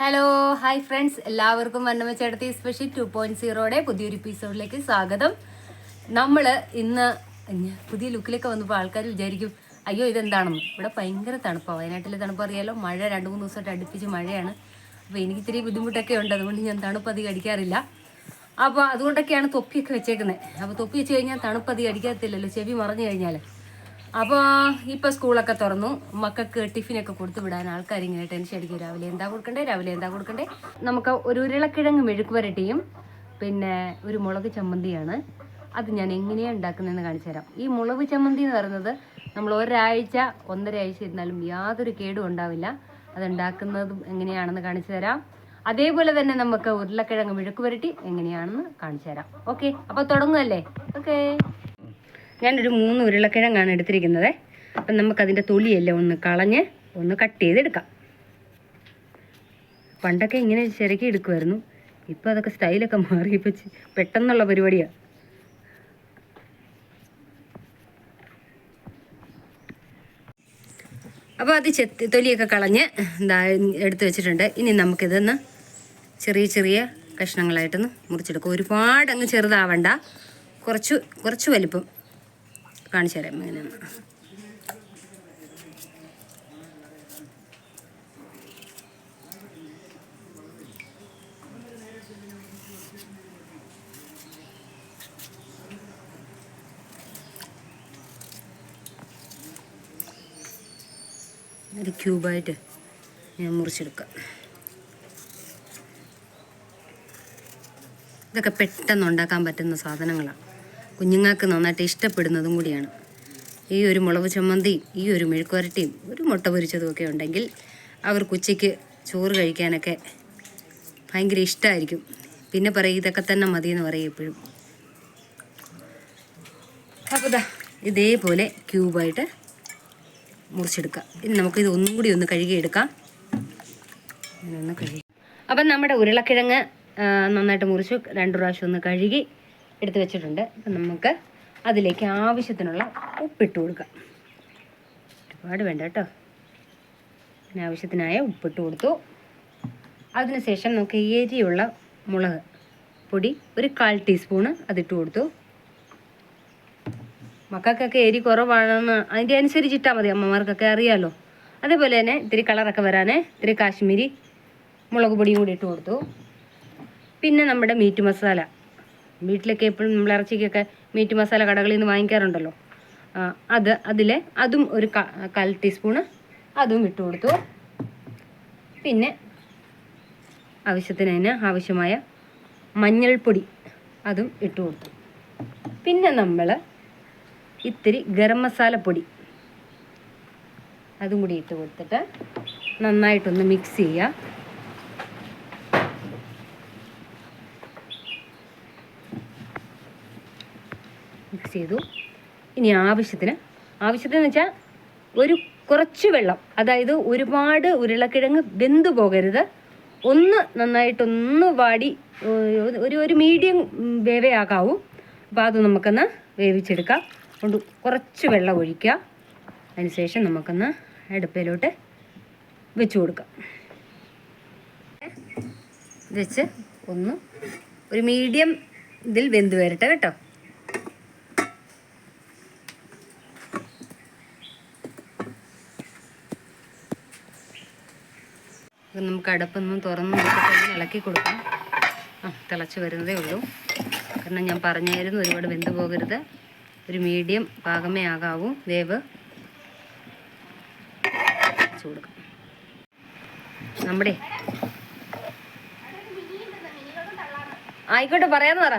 Hello hi friends എല്ലാവർക്കും വന്നമ ചേട്ടത്തി special two point സീറോയുടെ പുതിയൊരു എപ്പിസോഡിലേക്ക് സ്വാഗതം. നമ്മൾ ഇന്ന് പുതിയ ലുക്കിലൊക്കെ വന്നപ്പോൾ ആൾക്കാർ വിചാരിക്കും അയ്യോ ഇതെന്താണെന്ന്? ഇവിടെ ഭയങ്കര തണുപ്പാണ് വയനാട്ടിലെ തണുപ്പ് അറിയാലോ. മഴ രണ്ട് മൂന്ന് ദിവസമായിട്ട് അടുപ്പിച്ച് മഴയാണ്. അപ്പോൾ എനിക്ക് ഇത്തിരി ബുദ്ധിമുട്ടൊക്കെ ഉണ്ട്. അതുകൊണ്ട് ഞാൻ തണുപ്പ് അധികം അടിക്കാറില്ല. അപ്പോൾ അതുകൊണ്ടൊക്കെയാണ് തൊപ്പിയൊക്കെ വെച്ചേക്കുന്നത് അപ്പോൾ തൊപ്പി വെച്ച് കഴിഞ്ഞാൽ തണുപ്പ് അധികം അടിക്കത്തില്ലല്ലോ. ചെവി മറഞ്ഞു കഴിഞ്ഞാൽ അപ്പോൾ ഇപ്പോൾ സ്കൂളൊക്കെ തുറന്നു. മക്കൾക്ക് ടിഫിനൊക്കെ കൊടുത്തു വിടാൻ ആൾക്കാർ ഇങ്ങനെ ടെൻഷൻ അടിക്കും. രാവിലെ എന്താ കൊടുക്കണ്ടേ? രാവിലെ എന്താ കൊടുക്കണ്ടേ? നമുക്ക് ഒരു ഉരുളക്കിഴങ്ങ് മെഴുക്ക് വരട്ടിയും പിന്നെ ഒരു മുളക് ചമ്മന്തിയാണ്. അത് ഞാൻ എങ്ങനെയാണ് ഉണ്ടാക്കുന്നതെന്ന് കാണിച്ചു തരാം. ഈ മുളക് ചമ്മന്തി എന്ന് പറയുന്നത് നമ്മൾ ഒരാഴ്ച ഒന്നര ആഴ്ച ഇരുന്നാലും യാതൊരു കേടും ഉണ്ടാവില്ല. അത് ഉണ്ടാക്കുന്നതും എങ്ങനെയാണെന്ന് കാണിച്ചു തരാം. അതേപോലെ തന്നെ നമുക്ക് ഉരുളക്കിഴങ്ങ് മെഴുക്ക് വരട്ടി എങ്ങനെയാണെന്ന് കാണിച്ചു തരാം. ഓക്കെ അപ്പോൾ തുടങ്ങുമല്ലേ ഓക്കേ. ഞാനൊരു മൂന്ന് ഉരുളക്കിഴങ്ങാണ് എടുത്തിരിക്കുന്നത്. അപ്പം നമുക്കതിന്റെ തൊലിയെല്ലാം ഒന്ന് കളഞ്ഞ് ഒന്ന് കട്ട് ചെയ്തെടുക്കാം. പണ്ടൊക്കെ ഇങ്ങനെ ചിരക്കി എടുക്കുമായിരുന്നു ഇപ്പോൾ അതൊക്കെ സ്റ്റൈലൊക്കെ മാറി ഇപ്പം പെട്ടെന്നുള്ള പരിപാടിയാണ് അപ്പോൾ അത് ചെത്തി തൊലിയൊക്കെ കളഞ്ഞ് ഇതാ എടുത്ത് വെച്ചിട്ടുണ്ട്. ഇനി നമുക്കിതൊന്ന് ചെറിയ ചെറിയ കഷ്ണങ്ങളായിട്ടൊന്ന് മുറിച്ചെടുക്കും. ഒരുപാട് അങ്ങ് ചെറുതാവണ്ട. കുറച്ച് കുറച്ച് വലിപ്പം. കാണിച്ചു തരാം എങ്ങനെയാണ് ഒരു ക്യൂബായിട്ട് ഞാൻ മുറിച്ചെടുക്കാം. ഇതൊക്കെ പെട്ടെന്ന് ഉണ്ടാക്കാൻ പറ്റുന്ന സാധനങ്ങളാണ് കുഞ്ഞുങ്ങൾക്ക് നന്നായിട്ട് ഇഷ്ടപ്പെടുന്നതും കൂടിയാണ്. ഈ ഒരു മുളക് ചമ്മന്തി ഈ ഒരു മെഴുക്കുവരട്ടിയും ഒരു മുട്ട പൊരിച്ചതും ഒക്കെ ഉണ്ടെങ്കിൽ അവർക്ക് ഉച്ചയ്ക്ക് ചോറ് കഴിക്കാനൊക്കെ ഭയങ്കര ഇഷ്ടമായിരിക്കും പിന്നെ പറയും ഇതൊക്കെ തന്നെ മതി എന്ന് പറയും എപ്പോഴും. അപ്പോൾ ഇതാ ഇതേപോലെ ക്യൂബായിട്ട് മുറിച്ചെടുക്കാം. ഇനി നമുക്ക് ഇത് ഒന്നും കൂടി ഒന്ന് കഴുകിയെടുക്കാം അപ്പം നമ്മുടെ ഉരുളക്കിഴങ്ങ് നന്നായിട്ട് മുറിച്ചു. രണ്ട് പ്രാവശ്യം ഒന്ന് കഴുകി. എടുത്ത് വെച്ചിട്ടുണ്ട്. അപ്പം നമുക്ക് അതിലേക്ക് ആവശ്യത്തിനുള്ള ഉപ്പിട്ട് കൊടുക്കാം. ഒരുപാട് വേണ്ട കേട്ടോ. പിന്നെ ആവശ്യത്തിനായ ഉപ്പിട്ട് കൊടുത്തു. അതിനുശേഷം നമുക്ക് എരിയുള്ള മുളക് പൊടി ഒരു കാൽ ടീസ്പൂണ് അതിട്ട് കൊടുത്തു. മക്കൾക്കൊക്കെ എരി കുറവാണെന്ന് അതിന്റെ അനുസരിച്ചിട്ടാൽ മതി അമ്മമാർക്കൊക്കെ അറിയാമല്ലോ അതേപോലെ തന്നെ ഇത്തിരി കളറൊക്കെ വരാനേ ഇത്തിരി കാശ്മീരി മുളക് പൊടിയും കൂടി ഇട്ട് കൊടുത്തു. പിന്നെ നമ്മുടെ മീറ്റ് മസാല. വീട്ടിലൊക്കെ എപ്പോഴും നമ്മൾ ഇറച്ചിക്കൊക്കെ മീറ്റ് മസാല കടകളിൽ നിന്ന് വാങ്ങിക്കാറുണ്ടല്ലോ അത് അതിൽ അതും ഒരു കാൽ ടീസ്പൂണ് അതും ഇട്ട് കൊടുത്തു. പിന്നെ ആവശ്യത്തിന് അതിന് ആവശ്യമായ മഞ്ഞൾപ്പൊടി അതും ഇട്ട് കൊടുത്തു. പിന്നെ നമ്മൾ ഇത്തിരി ഗരം മസാല പൊടി അതും കൂടി ഇട്ട് കൊടുത്തിട്ട് നന്നായിട്ടൊന്ന് മിക്സ് ചെയ്യുക മിക്സ് ചെയ്തു. ഇനി ആവശ്യത്തിന് ആവശ്യത്തിന് വെച്ചാൽ ഒരു കുറച്ച് വെള്ളം അതായത് ഒരുപാട് ഉരുളക്കിഴങ്ങ് വെന്ത് പോകരുത്. ഒന്ന് നന്നായിട്ടൊന്ന് വാടി ഒരു- ഒരു മീഡിയം വേവയാകാവൂ അപ്പോൾ അത് നമുക്കൊന്ന് വേവിച്ചെടുക്കാം. അതുകൊണ്ട് കുറച്ച് വെള്ളം ഒഴിക്കുക. അതിനുശേഷം നമുക്കൊന്ന് അടുപ്പിലോട്ട് വെച്ച് കൊടുക്കാം. വെച്ച് ഒന്ന് ഒരു മീഡിയം ഇതിൽ വെന്ത് വരട്ടെ കേട്ടോ ഇത് നമുക്ക് അടുപ്പൊന്നും തുറന്ന് നോക്കിയിട്ട് ഇളക്കി കൊടുക്കാം. ആ തിളച്ച് വരുന്നതേ ഉള്ളൂ. കാരണം ഞാൻ പറഞ്ഞായിരുന്നു ഒരുപാട് വെന്തു പോകരുത്. ഒരു മീഡിയം പാകമേ ആകാവൂ. വേവ് കൊടുക്കാം. നമ്മുടെ ആയിക്കോട്ടെ പറയാന്ന് പറ.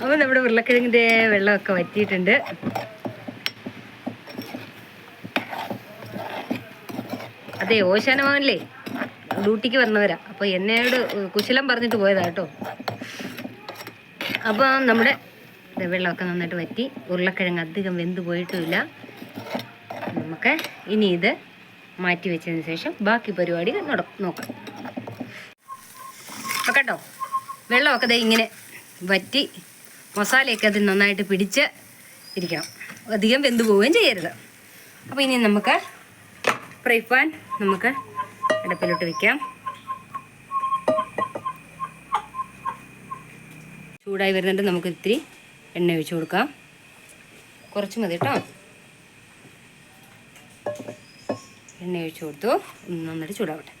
അപ്പോൾ നമ്മുടെ ഉരുളക്കിഴങ്ങിന്റെ വെള്ളമൊക്കെ വറ്റിയിട്ടുണ്ട്. അതെ ഓശാനമാവല്ലേ ഡ്യൂട്ടിക്ക് വന്നവരാ. അപ്പോൾ എന്നോട് കുശലം പറഞ്ഞിട്ട് പോയതാ കേട്ടോ. അപ്പോൾ നമ്മുടെ വെള്ളമൊക്കെ നന്നായിട്ട് വറ്റി. ഉരുളക്കിഴങ്ങ് അധികം വെന്ത് പോയിട്ടുമില്ല. നമുക്ക് ഇനി ഇത് മാറ്റി വെച്ചതിന് ശേഷം ബാക്കി പരിപാടി നോക്കാം. അപ്പോൾ കേട്ടോ വെള്ളമൊക്കെ ദേ ഇങ്ങനെ വറ്റി മസാലയൊക്കെ അതിൽ നന്നായിട്ട് പിടിച്ച് ഇരിക്കണം. അധികം വെന്ത് പോവുകയും ചെയ്യരുത്. അപ്പോൾ ഇനി നമുക്ക് ഫ്രൈ പാൻ നമുക്ക് അടുപ്പിലോട്ട് വയ്ക്കാം ചൂടായി വരുന്നുണ്ട് നമുക്ക് ഇത്തിരി എണ്ണ ഒഴിച്ചു കൊടുക്കാം. കുറച്ച് മതി കേട്ടോ. എണ്ണ ഒഴിച്ചു കൊടുത്തു നന്നായിട്ട് ചൂടാവട്ടെ.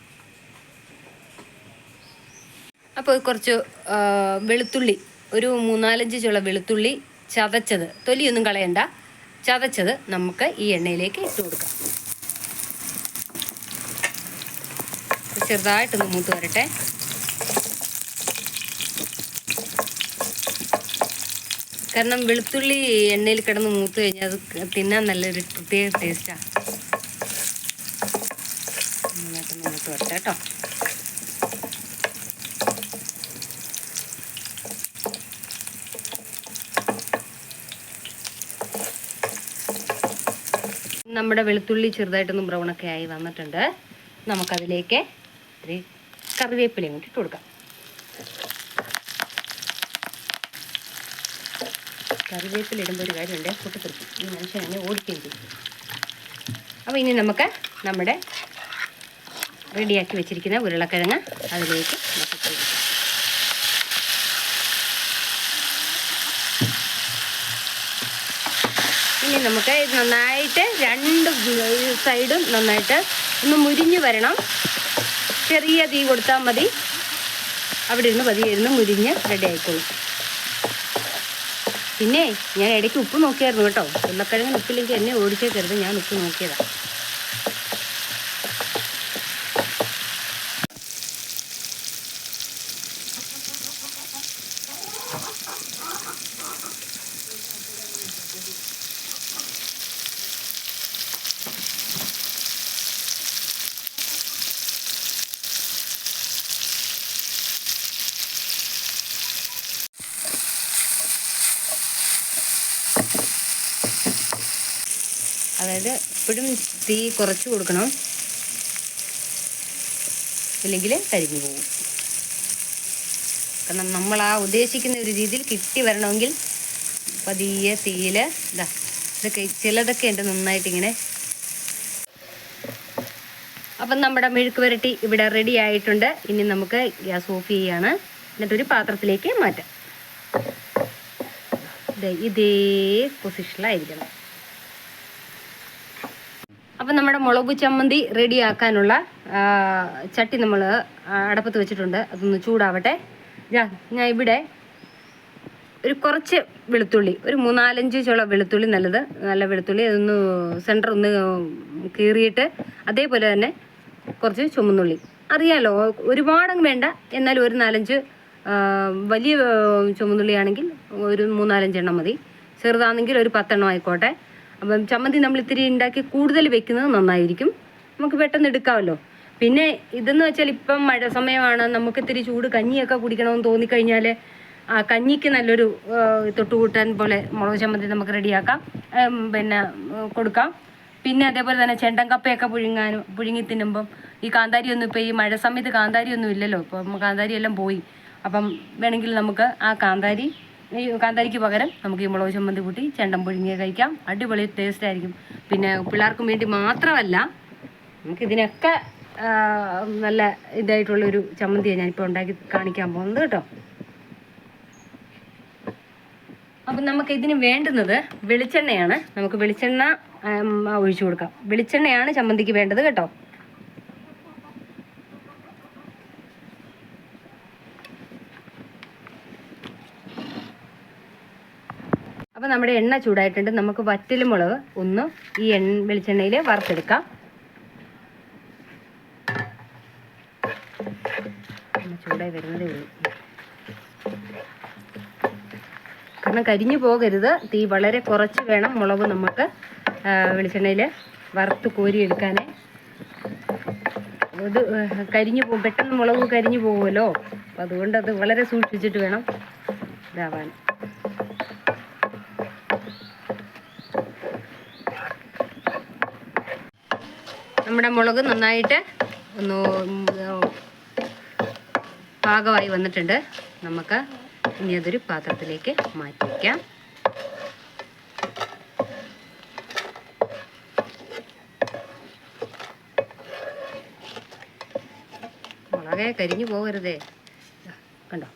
അപ്പോൾ കുറച്ച് വെളുത്തുള്ളി ഒരു മൂന്നാലഞ്ച് ചുള വെളുത്തുള്ളി ചതച്ചത്. തൊലിയൊന്നും കളയണ്ട. ചതച്ചത് നമുക്ക് ഈ എണ്ണയിലേക്ക് ഇട്ട് കൊടുക്കാം. ചെറുതായിട്ടൊന്ന് മൂത്ത് വരട്ടെ. കാരണം വെളുത്തുള്ളി എണ്ണയിൽ കിടന്ന് മൂത്ത് കഴിഞ്ഞാൽ അത് തിന്നാൻ നല്ലൊരു പ്രത്യേക ടേസ്റ്റാണ് മൂത്ത് വരട്ടെ കേട്ടോ. നമ്മുടെ വെളുത്തുള്ളി ചെറുതായിട്ടൊന്നും ബ്രൗണൊക്കെ ആയി വന്നിട്ടുണ്ട്. നമുക്കതിലേക്ക് ഇത്തിരി കറിവേപ്പിലയും കൂടി ഇട്ട് കൊടുക്കാം. കറിവേപ്പില ഇടുമ്പോൾ ഒരു കാര്യമുണ്ട്. പൊട്ടിത്തെറിക്കും ഈ മനുഷ്യൻ എന്നെ ഓടിക്കുകയും ചെയ്യും. അപ്പോൾ ഇനി നമുക്ക് നമ്മുടെ റെഡിയാക്കി വെച്ചിരിക്കുന്ന ഉരുളക്കിഴങ്ങ് അതിലേക്ക്. ഇനി നമുക്ക് നന്നായിട്ട് രണ്ട് സൈഡും നന്നായിട്ട് ഒന്ന് മുരിഞ്ഞ് വരണം. ചെറിയ തീ കൊടുത്താൽ മതി. അവിടെ ഇരുന്ന് പതിയെ ഇരുന്ന് മുരിഞ്ഞ് റെഡി ആയിക്കോളും. പിന്നെ ഞാൻ ഇടയ്ക്ക് ഉപ്പ് നോക്കിയായിരുന്നു കേട്ടോ. ഉരുളക്കിഴങ്ങിന് ഉപ്പില്ലെങ്കിൽ എന്നെ ഓടിച്ചേക്കരുത് ഞാൻ ഉപ്പ് നോക്കിയതാണ് അതായത് എപ്പോഴും തീ കുറച്ച് കൊടുക്കണം. ഇല്ലെങ്കിൽ കരിഞ്ഞു പോകും. കാരണം നമ്മൾ ആ ഉദ്ദേശിക്കുന്ന ഒരു രീതിയിൽ കിട്ടി വരണമെങ്കിൽ പതിയെ തീയിൽ ഇതാ ഇതൊക്കെ ചിലതൊക്കെ ഉണ്ട് നന്നായിട്ട് ഇങ്ങനെ. അപ്പം നമ്മുടെ മെഴുക്ക് വരട്ടി ഇവിടെ റെഡി ആയിട്ടുണ്ട്. ഇനി നമുക്ക് ഗ്യാസ് ഓഫ് ചെയ്യാണ്. എന്നിട്ടൊരു പാത്രത്തിലേക്ക് മാറ്റാം. ഇതേ പൊസിഷനിലായിരിക്കണം അപ്പം നമ്മുടെ മുളക് ചമ്മന്തി റെഡിയാക്കാനുള്ള ചട്ടി നമ്മൾ അടപ്പത്ത് വെച്ചിട്ടുണ്ട്. അതൊന്ന് ചൂടാവട്ടെ. ഞാൻ ഇവിടെ ഒരു കുറച്ച് വെളുത്തുള്ളി ഒരു മൂന്നാലഞ്ച് ചുള വെളുത്തുള്ളി നല്ലത് നല്ല വെളുത്തുള്ളി അതൊന്ന് സെന്റർ ഒന്ന് കീറിയിട്ട് അതേപോലെ തന്നെ കുറച്ച് ചുമന്നുള്ളി. അറിയാലോ ഒരുപാടങ്ങ് വേണ്ട. എന്നാലും ഒരു നാലഞ്ച് വലിയ ചുമന്നുള്ളിയാണെങ്കിൽ ഒരു മൂന്നാലഞ്ചെണ്ണം മതി. ചെറുതാണെങ്കിൽ ഒരു പത്തെണ്ണം ആയിക്കോട്ടെ. അപ്പം ചമ്മന്തി നമ്മൾ ഇത്തിരി ഉണ്ടാക്കി കൂടുതൽ വെക്കുന്നത് നന്നായിരിക്കും. നമുക്ക് പെട്ടെന്ന് എടുക്കാമല്ലോ. പിന്നെ ഇതെന്ന് വെച്ചാൽ ഇപ്പം മഴ സമയമാണ്. നമുക്ക് ഇത്തിരി ചൂട് കഞ്ഞിയൊക്കെ കുടിക്കണമെന്ന് തോന്നിക്കഴിഞ്ഞാൽ ആ കഞ്ഞിക്ക് നല്ലൊരു തൊട്ടുകൂട്ടാൻ പോലെ മുളക് ചമ്മന്തി നമുക്ക് റെഡിയാക്കാം. പിന്നെ കൊടുക്കാം. പിന്നെ അതേപോലെ തന്നെ ചെണ്ടൻ കപ്പയൊക്കെ പുഴുങ്ങാനും പുഴുങ്ങി തിന്നുമ്പം ഈ കാന്താരിയൊന്നും ഇപ്പോൾ ഈ മഴ സമയത്ത് കാന്താരിയൊന്നും ഇല്ലല്ലോ. ഇപ്പം കാന്താരി എല്ലാം പോയി. അപ്പം വേണമെങ്കിൽ നമുക്ക് ആ കാന്താരി ഈ കാന്താരിക്ക് പകരം നമുക്ക് ഈ മുളക് ചമ്മന്തി കൂട്ടി ചെണ്ടൻ പുഴുങ്ങിയ കഴിക്കാം. അടിപൊളി ടേസ്റ്റ് ആയിരിക്കും. പിന്നെ പിള്ളേർക്കും വേണ്ടി മാത്രമല്ല നമുക്ക് ഇതിനൊക്കെ നല്ല ഇതായിട്ടുള്ളൊരു ചമ്മന്തിയാണ് ഞാനിപ്പോൾ ഉണ്ടാക്കി കാണിക്കാൻ പോകുന്നത് കേട്ടോ. അപ്പം നമുക്ക് ഇതിന് വേണ്ടുന്നത് വെളിച്ചെണ്ണയാണ്. നമുക്ക് വെളിച്ചെണ്ണ ഒഴിച്ചു കൊടുക്കാം. വെളിച്ചെണ്ണയാണ് ചമ്മന്തിക്ക് വേണ്ടത് കേട്ടോ. അപ്പം നമ്മുടെ എണ്ണ ചൂടായിട്ടുണ്ട്. നമുക്ക് വറ്റൽ മുളക് ഒന്ന് ഈ എണ്ണ വെളിച്ചെണ്ണയിൽ വറുത്തെടുക്കാം. ചൂടായി വരുന്നതേ ഉള്ളൂ. കാരണം കരിഞ്ഞു പോകരുത്. തീ വളരെ കുറച്ച് വേണം മുളക് നമുക്ക് വെളിച്ചെണ്ണയിൽ വറുത്ത് കോരിയെടുക്കാനേ. ഇത് കരിഞ്ഞു പോകും പെട്ടെന്ന് മുളക് കരിഞ്ഞു പോകുമല്ലോ അതുകൊണ്ട് അത് വളരെ സൂക്ഷിച്ചിട്ട് വേണം ഇതാവാൻ. നമ്മുടെ മുളക് നന്നായിട്ട് ഒന്ന് പാകമായി വന്നിട്ടുണ്ട്. നമുക്ക് ഇനി അതൊരു പാത്രത്തിലേക്ക് മാറ്റി വയ്ക്കാം കരിഞ്ഞു പോകരുതേ. കണ്ടോ?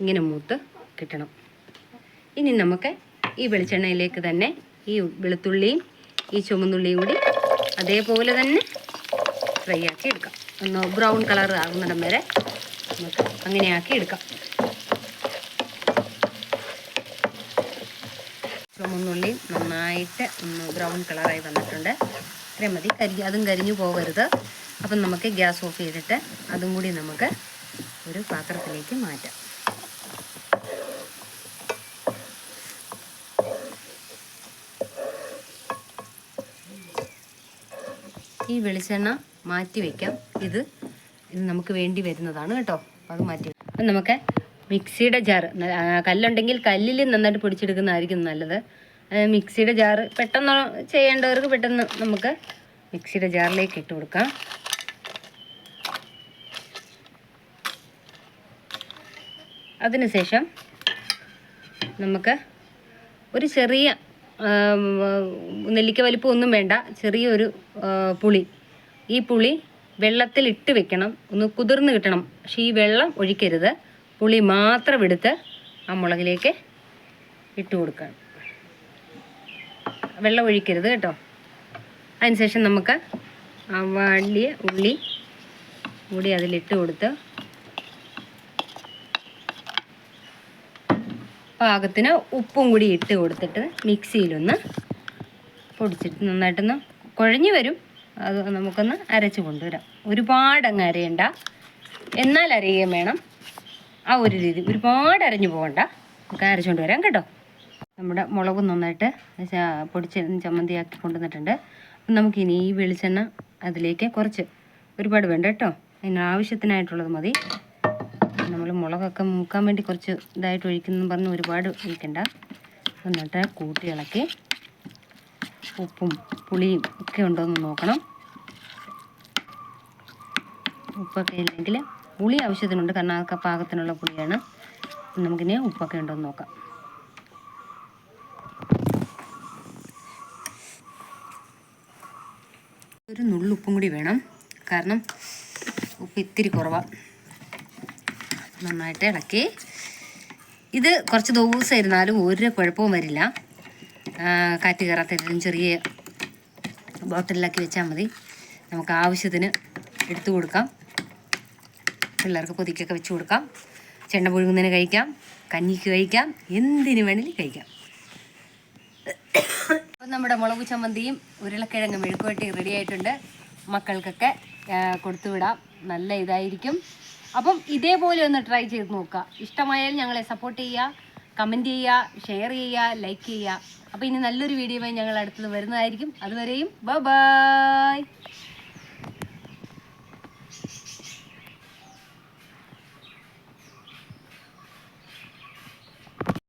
ഇങ്ങനെ മൂത്ത് കിട്ടണം. ഇനി നമുക്ക് ഈ വെളിച്ചെണ്ണയിലേക്ക് തന്നെ ഈ വെളുത്തുള്ളിയും ഈ ചുമന്നുള്ളിയും കൂടി അതേപോലെ തന്നെ ഫ്രൈ ആക്കി എടുക്കാം. ഒന്ന് ബ്രൗൺ കളർ ആകുന്നിടം വരെ നമുക്ക് അങ്ങനെയാക്കി എടുക്കാം. ചുമന്നുള്ളി നന്നായിട്ട് ഒന്ന് ബ്രൗൺ കളറായി വന്നിട്ടുണ്ട്. ഇത്രയും മതി. കരി അതും കരിഞ്ഞു പോകരുത്. അപ്പം നമുക്ക് ഗ്യാസ് ഓഫ് ചെയ്തിട്ട് അതും കൂടി നമുക്ക് ഒരു പാത്രത്തിലേക്ക് മാറ്റാം. ഈ വെളിച്ചെണ്ണ മാറ്റി വെക്കാം. ഇത് ഇത് നമുക്ക് വേണ്ടി വരുന്നതാണ് കേട്ടോ. അത് മാറ്റി അപ്പം നമുക്ക് മിക്സിയുടെ ജാറ് കല്ലുണ്ടെങ്കിൽ കല്ലിൽ നന്നായിട്ട് പൊടിച്ചെടുക്കുന്നതായിരിക്കും നല്ലത്. മിക്സിയുടെ ജാറ് പെട്ടെന്ന് ചെയ്യേണ്ടവർക്ക് പെട്ടെന്ന് നമുക്ക് മിക്സിയുടെ ജാറിലേക്ക് ഇട്ട് കൊടുക്കാം. അതിനുശേഷം നമുക്ക് ഒരു ചെറിയ നെല്ലിക്ക വലിപ്പം ഒന്നും വേണ്ട. ചെറിയൊരു പുളി. ഈ പുളി വെള്ളത്തിൽ ഇട്ട് വെക്കണം. ഒന്ന് കുതിർന്ന് കിട്ടണം. പക്ഷേ ഈ വെള്ളം ഒഴിക്കരുത്. പുളി മാത്രം എടുത്ത് ആ മുളകിലേക്ക് ഇട്ട് കൊടുക്കണം. വെള്ളം ഒഴിക്കരുത് കേട്ടോ. അതിനുശേഷം നമുക്ക് ആ വലിയ ഉള്ളി കൂടി അതിലിട്ട് കൊടുത്ത് പാകത്തിന് ഉപ്പും കൂടി ഇട്ട് കൊടുത്തിട്ട് മിക്സിയിലൊന്ന് പൊടിച്ചിട്ട് നന്നായിട്ടൊന്ന് കുഴഞ്ഞു വരും. അത് നമുക്കൊന്ന് അരച്ച് കൊണ്ടുവരാം. ഒരുപാട് അങ്ങ് അരയണ്ട. എന്നാൽ അരയുകയും വേണം. ആ ഒരു രീതി. ഒരുപാട് അരഞ്ഞു പോകണ്ട. നമുക്ക് അരച്ചുകൊണ്ട് വരാം കേട്ടോ. നമ്മുടെ മുളക് നന്നായിട്ട് പൊടിച്ച് ചമ്മന്തിയാക്കി കൊണ്ടുവന്നിട്ടുണ്ട്. അപ്പം നമുക്കിനി ഈ വെളിച്ചെണ്ണ അതിലേക്ക് കുറച്ച് ഒരുപാട് വേണ്ട കേട്ടോ. അതിന് ആവശ്യത്തിനായിട്ടുള്ളത് മതി. നമ്മൾ മുളകൊക്കെ മൂക്കാൻ വേണ്ടി കുറച്ച് ഇതായിട്ട് ഒഴിക്കുന്നു പറഞ്ഞ് ഒരുപാട് ഒഴിക്കണ്ട. എന്നിട്ട് കൂട്ടി ഇളക്കി ഉപ്പും പുളിയും ഒക്കെ ഉണ്ടോ എന്ന് നോക്കണം. ഉപ്പൊക്കെ ഇല്ലെങ്കിൽ പുളി ആവശ്യത്തിനുണ്ട്. കാരണം അതൊക്കെ പാകത്തിനുള്ള പുളിയാണ്. നമുക്കിനി ഉപ്പൊക്കെ ഉണ്ടോ എന്ന് നോക്കാം. ഒരു നുള്ളുപ്പും കൂടി വേണം. കാരണം ഉപ്പ് ഇത്തിരി കുറവാണ് നന്നായിട്ട് ഇളക്കി. ഇത് കുറച്ച് ദിവസം ഇരുന്നാലും ഒരു കുഴപ്പവും വരില്ല. കാറ്റ് കയറാത്തതിലും ചെറിയ ബോട്ടിലാക്കി വെച്ചാൽ മതി. നമുക്ക് ആവശ്യത്തിന് എടുത്തു കൊടുക്കാം. പിള്ളേർക്ക് പൊതിക്കൊക്കെ വെച്ച് കൊടുക്കാം. ചെണ്ട പുഴുങ്ങുന്നതിന് കഴിക്കാം. കഞ്ഞിക്ക് കഴിക്കാം. എന്തിനു വേണമെങ്കിലും കഴിക്കാം. അപ്പം നമ്മുടെ മുളക് ചമ്മന്തിയും ഉരുളക്കിഴങ്ങ് മെഴുക്കുവട്ടി റെഡി ആയിട്ടുണ്ട്. മക്കൾക്കൊക്കെ കൊടുത്തു കൊടുത്തുവിടാം നല്ല ഇതായിരിക്കും. അപ്പം ഇതേപോലെ ഒന്ന് ട്രൈ ചെയ്ത് നോക്കുക. ഇഷ്ടമായാൽ ഞങ്ങളെ സപ്പോർട്ട് ചെയ്യുക കമന്റ് ചെയ്യുക ഷെയർ ചെയ്യുക ലൈക്ക് ചെയ്യുക. അപ്പോൾ ഇനി നല്ലൊരു വീഡിയോയുമായി ഞങ്ങൾ അടുത്തത് വരുന്നതായിരിക്കും. അതുവരെയും ബൈ